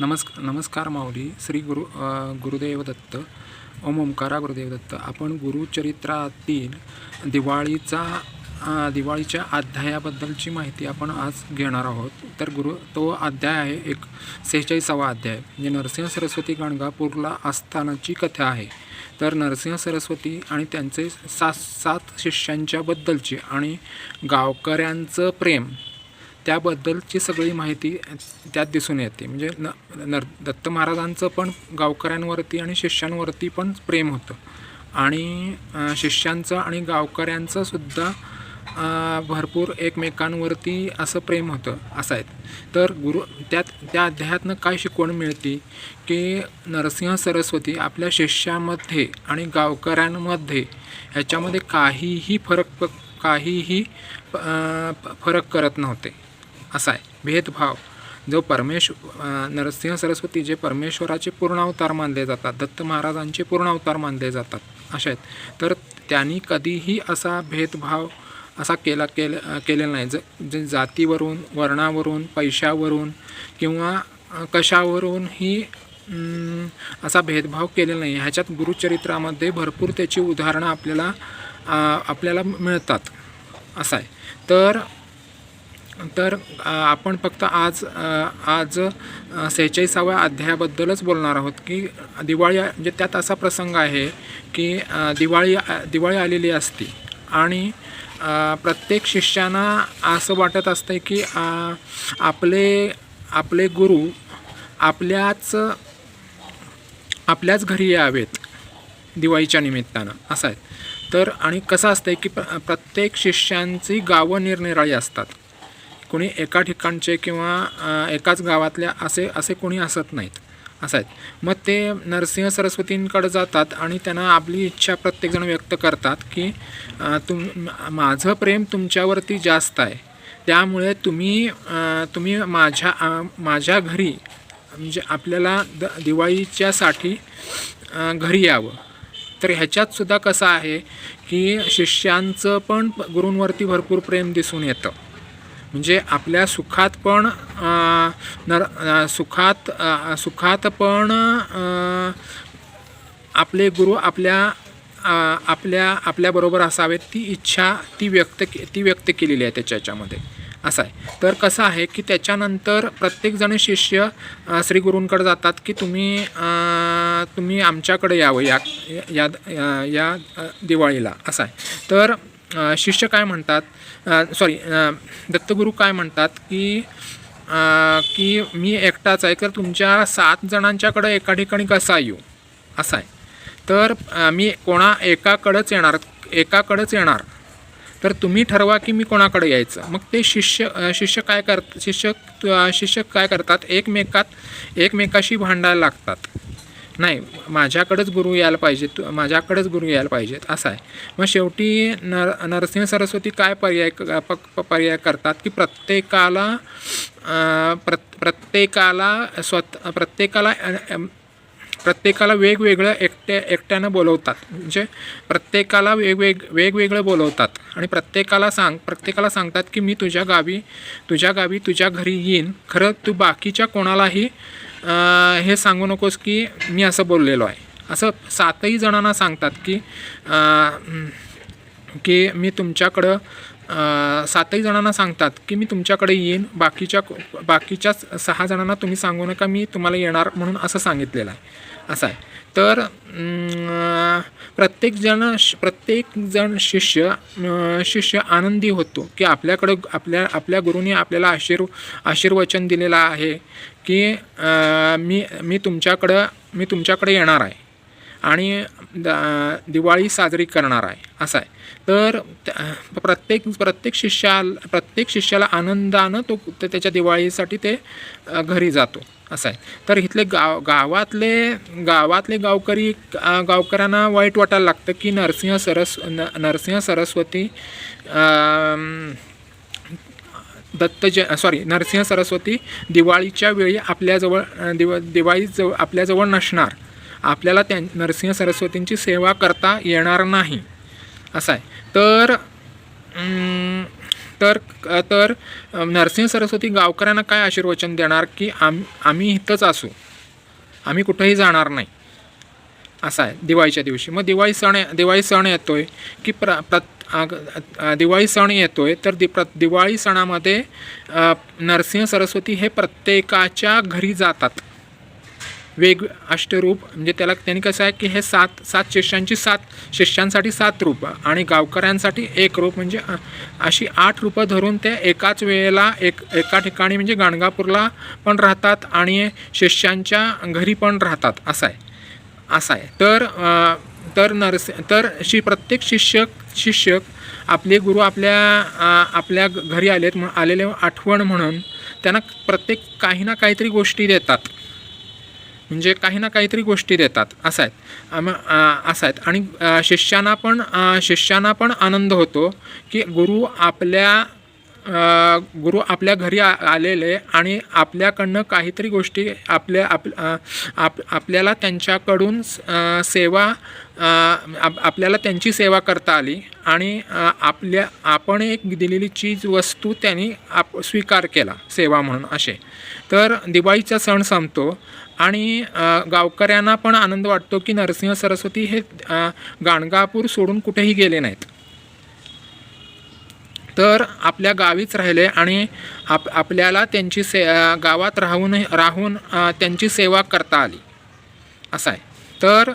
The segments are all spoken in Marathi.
नमस्कार नमस्कार माऊली श्री गुरु गुरुदेव दत्त ओम ओंकारा गुरुदेव दत्त. आपण गुरुचरित्रातील दिवाळीचा दिवाळीच्या अध्यायाबद्दलची माहिती आपण आज घेणार आहोत. तर गुरु तो अध्याय आहे एक सेहेचाळीसावा अध्याय. म्हणजे नरसिंह सरस्वती गाणगापूरला असतानाची कथा आहे. तर नरसिंह सरस्वती आणि त्यांचे सात सात शिष्यांच्याबद्दलची आणि गावकऱ्यांचं प्रेम त्याबद्दलची सगळी माहिती त्यात दिसून येते. म्हणजे न नर दत्त महाराजांचं पण गावकऱ्यांवरती आणि शिष्यांवरती पण प्रेम होतं. आणि शिष्यांचं आणि गावकऱ्यांचं सुद्धा भरपूर एकमेकांवरती असं प्रेम होतं असं आहे. तर गुरु त्यात त्या अध्यायातनं काय शिकवण मिळते की नरसिंह सरस्वती आपल्या शिष्यामध्ये आणि गावकऱ्यांमध्ये ह्याच्यामध्ये काहीही फरक प काहीही प- फरक करत नव्हते. असा आहे. भेदभाव. जो परमेश्वर नरसिंह सरस्वती जे परमेश्वराचे पूर्णावतार मानले जातात दत्त महाराजांचे पूर्णावतार मानले जातात असे आहेत. तर त्यांनी कधीही असा भेदभाव असा केला केल केलेला नाही. ज जे जातीवरून वर्णावरून पैशावरून किंवा कशावरूनही असा भेदभाव केलेला नाही. ह्याच्यात गुरुचरित्रामध्ये भरपूर त्याची उदाहरणं आपल्याला आपल्याला मिळतात. असं आहे. तर तर आपण फक्त आज आज सेहेचाळीसाव्या अध्यायाबद्दलच बोलणार आहोत की दिवाळी म्हणजे त्यात असा प्रसंग आहे की दिवाळी दिवाळी आलेली असती आणि प्रत्येक शिष्याना असं वाटत असतं की आपले आपले गुरु आपल्याच आपल्याच घरी यावेत दिवाळीच्या निमित्तानं. असं आहे. तर आणि कसं असतं की प्र प्रत्येक शिष्यांची गावं निरनिराळी असतात. कोणी एका ठिकाणचे किंवा एकाच गावातल्या असे असे कोणी असत नाहीत. असं आहेत. मग ते नरसिंह सरस्वतींकडे जातात आणि त्यांना आपली इच्छा प्रत्येकजण व्यक्त करतात की तुम माझं प्रेम तुमच्यावरती जास्त आहे. त्यामुळे तुम्ही तुम्ही माझ्या माझ्या घरी म्हणजे आपल्याला द दिवाळीच्यासाठी घरी यावं. तर ह्याच्यात सुद्धा कसं आहे की शिष्यांचं पण गुरूंवरती भरपूर प्रेम दिसून येतं. म्हणजे आपल्या सुखात पण नर सुखात सुखात पण आपले गुरु आपल्या आपल्या आपल्याबरोबर असावेत ती इच्छा ती व्यक्त के ती व्यक्त केलेली आहे त्याच्या याच्यामध्ये. असं आहे. तर कसं आहे की त्याच्यानंतर प्रत्येकजण शिष्य अ, श्री गुरूंकडे जातात की तुम्ही तुम्ही आमच्याकडे यावं या या या- या दिवाळीला. असं आहे. तर शिष्य काय म्हणतात? सॉरी दत्तगुरू काय म्हणतात की की मी एकटाच आहे तर तुमच्या सात जणांच्याकडं एका ठिकाणी कसा येऊ? असा आहे. तर मी कोणा एकाकडंच येणार एकाकडंच येणार. तर तुम्ही ठरवा की मी कोणाकडे यायचं. मग ते शिष्य शिष्य काय कर शिष्य शिष्य काय करतात? एकमेकात एकमेकाशी भांडायला लागतात. नाही माझ्याकडेच गुरु यायला पाहिजे तू माझ्याकडेच गुरु यायला पाहिजेत असं आहे. मग शेवटी नर नरसिंह सरस्वती काय पर्याय क- प- प- पर्याय करतात की प्रत्येकाला प्र प्रत्येकाला स्वत प्रत्येकाला प्रत्येकाला वेगवेगळं एकट्या एकट्यानं बोलवतात. म्हणजे प्रत्येकाला वेगवेग वेगवेगळं बोलवतात. आणि प्रत्येकाला सांग प्रत्येकाला सांगतात की मी तुझ्या गावी तुझ्या गावी तुझ्या घरी येईन. खरं तू बाकीच्या कोणालाही हे सांगू नकोस की मी असं बोललेलो आहे. असं सातही जणांना सांगतात की की मी तुमच्याकडं सातही जणांना सांगतात की मी तुमच्याकडे येईन. बाकीच्या बाकीच्या सहा जणांना तुम्ही सांगू नका मी तुम्हाला येणार म्हणून असं सांगितलेलं आहे. असं आहे. तर प्रत्येकजण प्रत्येकजण शिष्य शिष्य आनंदी होतो की आपल्याकडं आपल्या आपल्या गुरुनी आपल्याला आशीर् आशीर्वचन दिलेलं आहे की मी मी तुमच्याकडं मी तुमच्याकडे येणार आहे आणि दिवाळी साजरी करणार आहे. असं आहे. तर प्रत्येक प्रत्येक शिष्या प्रत्येक शिष्याला आनंदानं तो त्याच्या दिवाळीसाठी ते घरी जातो. असं आहे. तर इथले गाव गावातले गावातले गावकरी गावकऱ्यांना वाईट वाटायला लागतं की नरसिंह सरस न नरसिंह सरस्वती दत्त ज सॉरी नरसिंह सरस्वती दिवाळीच्या वेळी आपल्याजवळ अ, दिव दिवाळीजवळ आपल्याजवळ नसणार. आपल्याला त्या नरसिंह सरस्वतींची सेवा करता येणार नाही. असं आहे. तर तर तर नरसिंह सरस्वती गावकऱ्यांना काय आशीर्वचन देणार की आम आम्ही इथंच असू. आम्ही कुठंही जाणार नाही. असा आहे दिवाळीच्या दिवशी. मग दिवाळी सण दिवाळी सण येतो आहे की प्र प्र दिवाळी सण येतो आहे तर दि प्र दिवाळी सणामध्ये नरसिंह सरस्वती हे प्रत्येकाच्या घरी जातात. वेग अष्टरूप म्हणजे त्याला त्यांनी कसं आहे की हे सात सात शिष्यांची सात शिष्यांसाठी सात रूप आणि गावकऱ्यांसाठी एक रूप. म्हणजे अशी आठ रूपं धरून ते एकाच वेळेला एक एका ठिकाणी म्हणजे गाणगापूरला पण राहतात आणि शिष्यांच्या घरी पण राहतात. असं आहे. असं आहे. तर तर नरस तर शि प्रत्येक शिक्षक शिष्यक आपले गुरु आपल्या आपल्या घरी आलेत म्हणून आलेले आठवण म्हणून त्यांना प्रत्येक काही ना काहीतरी गोष्टी देतात. म्हणजे काही ना काहीतरी गोष्टी देतात. असं आहेत. आम- असं आहेत. आणि शिष्यांना पण शिष्यांना पण आनंद होतो की गुरु आपल्या गुरु आपल्या घरी आ आलेले आणि आपल्याकडनं काहीतरी गोष्टी आपल्या आप आप आपल्याला त्यांच्याकडून स- सेवा आप आपल्याला त्यांची सेवा करता आली आणि आपल्या आपण एक दिलेली चीज वस्तू त्यांनी आप स्वीकार केला सेवा म्हणून असे. तर दिवाळीचा सण संपतो आणि गावकऱ्यांना पण आनंद वाटतो की नरसिंह सरस्वती हे गाणगापूर सोडून कुठेही गेले नाहीत. तर आपल्या गावीच राहिले आणि आप आपल्याला त्यांची से गावात राहून राहून त्यांची सेवा करता आली. असं आहे तर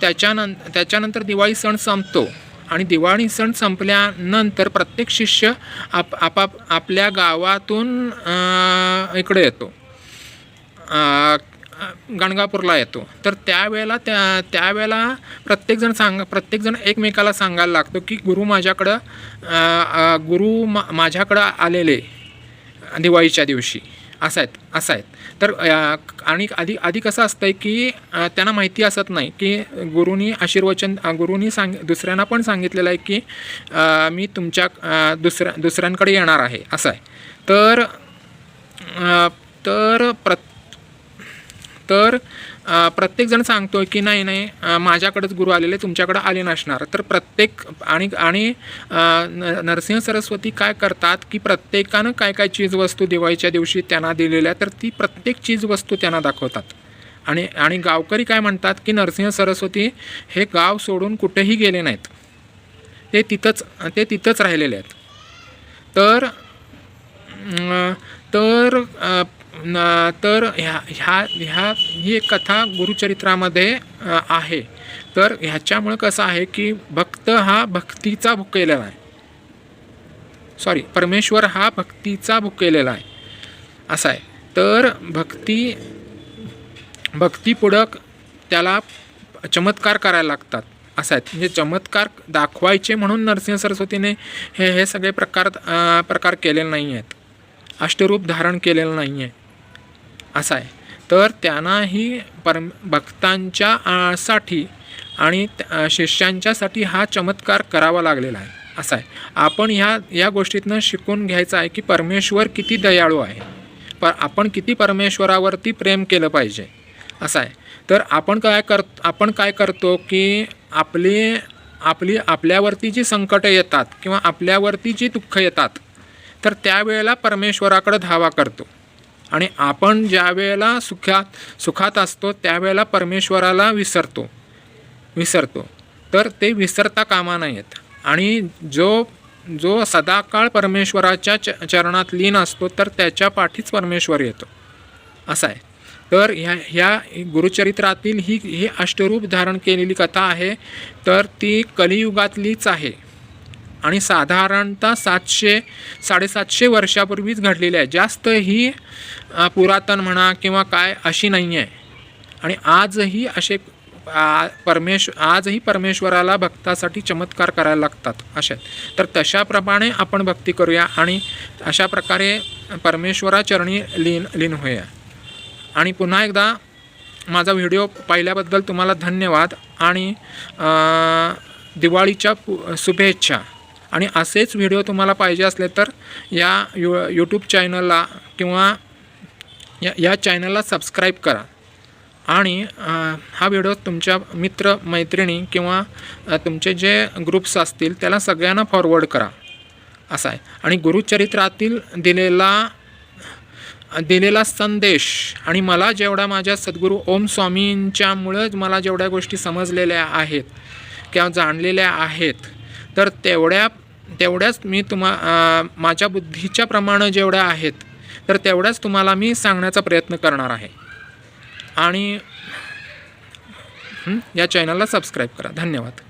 त्याच्यानं त्याच्यानंतर दिवाळी सण संपतो. आणि दिवाळी सण संपल्यानंतर प्रत्येक शिष्य आप आपाप आपल्या गावातून इकडे येतो. गणगापूरला येतो. तर त्यावेळेला त्या त्यावेळेला प्रत्येकजण सांग प्रत्येकजण एकमेकाला सांगायला लागतो की गुरु माझ्याकडं गुरु मा माझ्याकडं आलेले दिवाळीच्या दिवशी. असं आहेत असं आहेत. तर आणि आधी आधी कसं असतं आहे की त्यांना माहिती असत नाही की गुरुनी आशीर्वचन गुरुनी सांग दुसऱ्यांना पण सांगितलेलं आहे की मी तुमच्या दुसऱ्या दुसऱ्यांकडे येणार आहे असं आहे. तर तर प्रत तर प्रत्येकजण सांगतो की नाही नाही माझ्याकडंच माझ्याकडेच गुरु आलेले तुमच्याकडं आले नसणार. तर प्रत्येक आणि आणि न नरसिंह सरस्वती काय करतात की प्रत्येकानं काय काय चीजवस्तू दिवाळीच्या दिवशी त्यांना दिलेल्या तर ती प्रत्येक चीजवस्तू त्यांना दाखवतात. आणि आणि गावकरी काय म्हणतात की नरसिंह सरस्वती हे गाव सोडून कुठेही गेले नाहीत. ते तिथंच ते तिथंच राहिलेले आहेत. तर तर तर ह्या ह्या ह्या ही एक कथा गुरुचरित्रामध्ये आहे. तर ह्याच्यामुळं कसं आहे की भक्त हा भक्तीचा भुकेलेला आहे. सॉरी परमेश्वर हा भक्तीचा भुकेलेला आहे. असा आहे. तर भक्ती भक्तीपुढक त्याला चमत्कार करायला लागतात. असं आहेत म्हणजे चमत्कार दाखवायचे म्हणून नरसिंह सरस्वतीने हे हे सगळे प्रकार प्रकार केलेले नाही आहेत अष्टरूप धारण केलेलं नाही आहे असं आहे. तर त्यांनाही परम भक्तांच्या साठी आणि शिष्यांच्यासाठी हा चमत्कार करावा लागलेला आहे. असा आहे. आपण ह्या या गोष्टीतनं शिकून घ्यायचं आहे की परमेश्वर किती दयाळू आहे. पर आपण किती परमेश्वरावरती प्रेम केलं पाहिजे. असं आहे. तर आपण काय कर आपण काय करतो की आपली आपली आपल्यावरती जी संकटं येतात किंवा आपल्यावरती जी दुःख येतात तर त्यावेळेला परमेश्वराकडे धावा करतो. आणि आपण ज्या वेळेला सुखात सुखात असतो त्यावेळेला परमेश्वराला विसरतो. विसरतो. तर ते विसरता कामा नयेत. आणि जो जो सदाकाळ परमेश्वराच्या च चरणात लीन असतो तर त्याच्या पाठीच परमेश्वर येतो. असा आहे. तर ह्या ह्या गुरुचरित्रातील ही ही अष्टरूप धारण केलेली कथा आहे. तर ती कलियुगातलीच आहे. आणि साधारणतः सातशे साडेसातशे वर्षापूर्वीच घडलेली आहे. जास्त ही पुरातन म्हणा किंवा काय अशी नाही आहे. आणि आजही असे आ, परमेश आजही परमेश्वराला भक्तासाठी चमत्कार करायला लागतात. असे तर तशाप्रमाणे आपण भक्ती करूया आणि अशा प्रकारे परमेश्वराचरणी लीन लीन होऊया. आणि पुन्हा एकदा माझा व्हिडिओ पाहिल्याबद्दल तुम्हाला धन्यवाद आणि दिवाळीच्या पु शुभेच्छा. आणि असेच व्हिडिओ तुम्हाला पाहिजे असले तर या यू यूट्यूब चॅनलला किंवा या या चॅनलला सबस्क्राईब करा. आणि हा व्हिडिओ तुमच्या मित्र मैत्रिणी किंवा तुमचे जे ग्रुप्स असतील त्याला सगळ्यांना फॉरवर्ड करा. असा आहे. आणि गुरुचरित्रातील दिलेला दिलेला संदेश आणि मला जेवढा माझ्या सद्गुरू ओम स्वामींच्यामुळंच मला जेवढ्या गोष्टी समजलेल्या आहेत किंवा जाणलेल्या आहेत तर तेवढ्या तेवढ्याच मी तुम्हा माझ्या बुद्धीच्या प्रमाणे जेवढ्या आहेत तर तेवढ्याच तुम्हाला मी सांगण्याचा प्रयत्न करणार आहे. आणि या चॅनलला सबस्क्राईब करा. धन्यवाद.